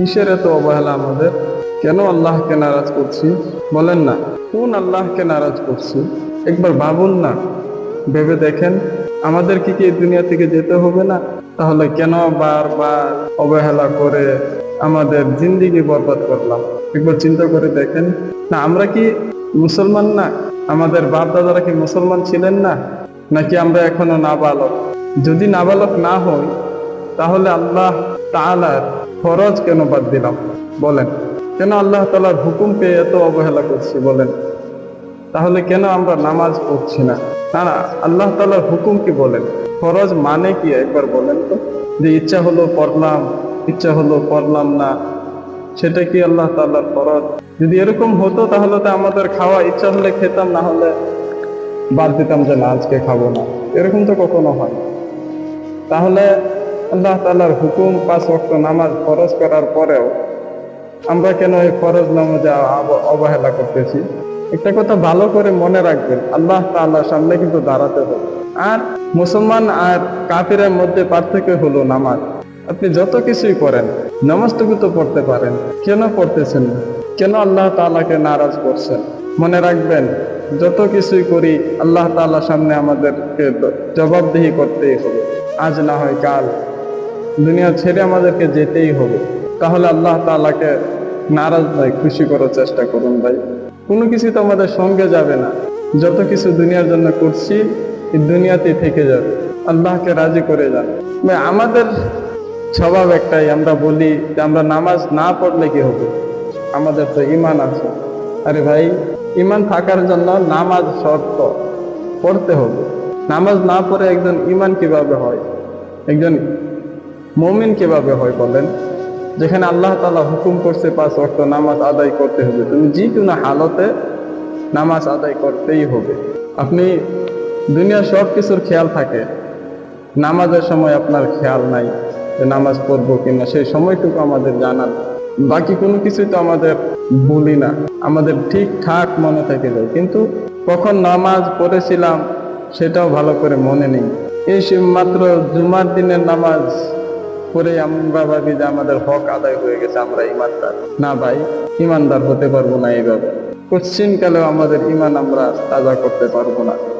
কিসের এত অবহেলা আমাদের? কেন আল্লাহকে নারাজ করছি? বলেন না, কোন আল্লাহকে নারাজ করছি? একবার ভাবুন না, ভেবে দেখেন, আমাদের কি কি দুনিয়া থেকে যেতে হবে না? তাহলে কেন বারবার অবহেলা করে আমাদের জিন্দিগি বরবাদ করলাম? একবার চিন্তা করে দেখেন। না, আমরা কি মুসলমান না? আমাদের বাপ দাদারা কি মুসলমান ছিলেন না? নাকি আমরা এখনও নাবালক? যদি নাবালক না হই, তাহলে আল্লাহ তাআলার ফরজ কেন বাদ দিলাম? বলেন, কেন আল্লাহ তাআলার হুকুমকে এত অবহেলা করছি? বলেন, তাহলে কেন আমরা নামাজ পড়ছি না? না না, আল্লাহ তালার হুকুম কি বলেন? ফরজ মানে কি? একবার বলেন তো। যে ইচ্ছা হলো পড়লাম, ইচ্ছা হলো পড়লাম না, সেটা কি আল্লাহ তাআলার ফরজ? যদি এরকম হতো তাহলে তো আমাদের খাওয়া ইচ্ছা হলে খেতাম, না হলে বাদ দিতাম যে না, আজকে খাব না। এরকম তো কখনো হয়। তাহলে আল্লাহ তাআলার হুকুম পাঁচ ওয়াক্ত নামাজ ফরজ করার পরেও আমরা কেন এই ফরজ নামাজে অবহেলা করতেছি? একটা কথা ভালো করে মনে রাখবেন, আল্লাহ তাআলার সামনে কিন্তু দাঁড়াতে হবে। আর মুসলমান আর কাফিরের মধ্যে পার্থক্য হলো নামাজ। আপনি যত কিছুই করেন, নামাজটুকু তো পড়তে পারেন, কেন পড়তেছেন কেন আল্লাহ তাআলাকে নারাজ করছেন? মনে রাখবেন, যত কিছুই করি, আল্লাহ তাআলার সামনে আমাদেরকে জবাবদিহি করতেই হবে। আজ না হয় কাল। দুনিয়া ছেড়ে আমাদেরকে যেতেই হবে। তাহলে আল্লাহ তালাকে নারাজ নয় খুশি করার চেষ্টা করুন ভাই। কোনো কিছু তো আমাদের সঙ্গে যাবে না। যত কিছু দুনিয়ার জন্য করছি দুনিয়াতেই থেকে যাবে। আল্লাহকে রাজি করে যান। ভাই, আমাদের স্বভাব একটাই আমরা বলি যে আমরা নামাজ না পড়লে কি হবে? আমাদের তো ইমান আছে। আরে ভাই ইমান থাকার জন্য নামাজ শর্ত। পড়তে হবে। নামাজ না পড়ে একজন ইমান কীভাবে হয়? একজন মমিন কীভাবে হয় বলেন? যেখানে আল্লাহ তাআলা হুকুম করছে পাঁচ ওয়াক্ত নামাজ আদায় করতে হবে। তুমি যে কোনো হালতে নামাজ আদায় করতেই হবে। আপনি দুনিয়ার সব কিছুর খেয়াল থাকে। নামাজের সময় আপনার খেয়াল নাই যে নামাজ পড়ব কিনা, সেই সময়টুকু আমাদের জানান বাকি কোনো কিছুই তো আমাদের বলি না। আমাদের ঠিকঠাক মনে থেকে যায়। কিন্তু কখন নামাজ পড়েছিলাম, সেটাও ভালো করে মনে নেই। এই মাত্র জুমার দিনের নামাজ পরে আমরা ভাবি যে আমাদের হক আদায় হয়ে গেছে, আমরা ইমানদার। না ভাই, ইমানদার হতে পারব না এইভাবে। কশ্চিনকালেও আমাদের ইমান আমরা তাজা করতে পারব না।